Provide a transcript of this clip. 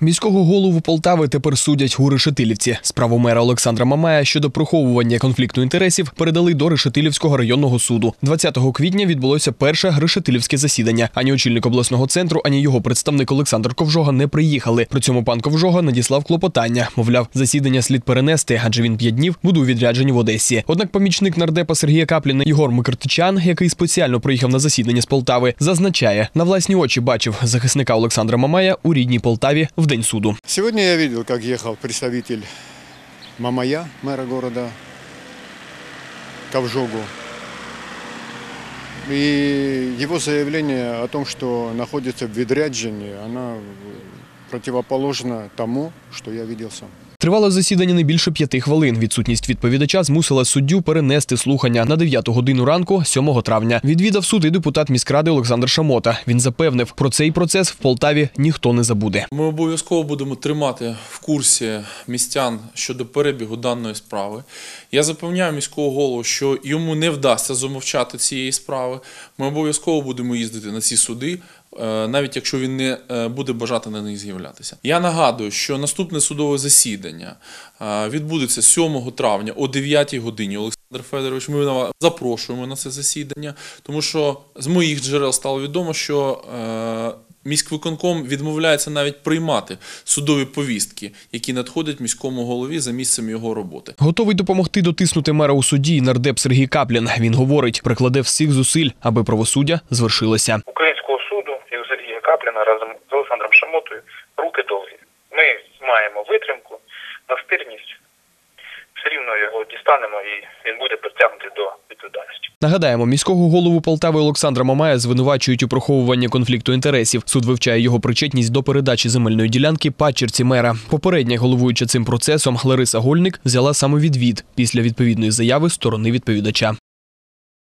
Міського голову Полтави тепер судять у Решетилівці. Справу мера Олександра Мамая щодо приховування конфлікту інтересів передали до Решетилівського районного суду. 20 квітня відбулося перше решетилівське засідання. Ані очільник обласного центру, ані його представник Олександр Ковжога не приїхали. При цьому пан Ковжога надіслав клопотання. Мовляв, засідання слід перенести, адже він п'ять днів буде у відрядженні в Одесі. Однак помічник нардепа Сергія Капліна Єгор Микртичан, який спеціально приїхав на засідання з Полтави, зазначає, на власні очі бачив захисника Олександра Мамая у рідній Полтаві в день суду. Сегодня я видел, как ехал представитель Мамая, мэра города, к. И его заявление о том, что находится в Ведряджине, она противоположна тому, что я видел сам. Тривало засідання не більше п'яти хвилин. Відсутність відповідача змусила суддю перенести слухання на 9 годину ранку, 7 травня. Відвідав суд і депутат міськради Олександр Шамота. Він запевнив, про цей процес в Полтаві ніхто не забуде. Ми обов'язково будемо тримати в курсі містян щодо перебігу даної справи. Я запевняю міського голову, що йому не вдасться замовчати цієї справи. Ми обов'язково будемо їздити на ці суди, навіть якщо він не е, буде бажати на них з'являтися. Я нагадую, що наступне судове засідання е, відбудеться 7 травня о 9 годині. Олександр Федорович, ми вас запрошуємо на це засідання, тому що з моїх джерел стало відомо, що е, міськвиконком відмовляється навіть приймати судові повістки, які надходять міському голові за місцем його роботи. Готовий допомогти дотиснути мера у суді нардеп Сергій Каплін. Він говорить, прикладе всіх зусиль, аби правосуддя звершилося. українського суду і у Капліна разом з Олександром Шамотою руки довгі. Ми маємо витримку, настирність. Все рівно його дістанемо і він буде притягнутий до відповідальності. Нагадаємо, міського голову Полтави Олександра Мамая звинувачують у приховуванні конфлікту інтересів. Суд вивчає його причетність до передачі земельної ділянки падчерці мера. Попередня головуюча цим процесом Лариса Гольник взяла самовідвід після відповідної заяви сторони відповідача.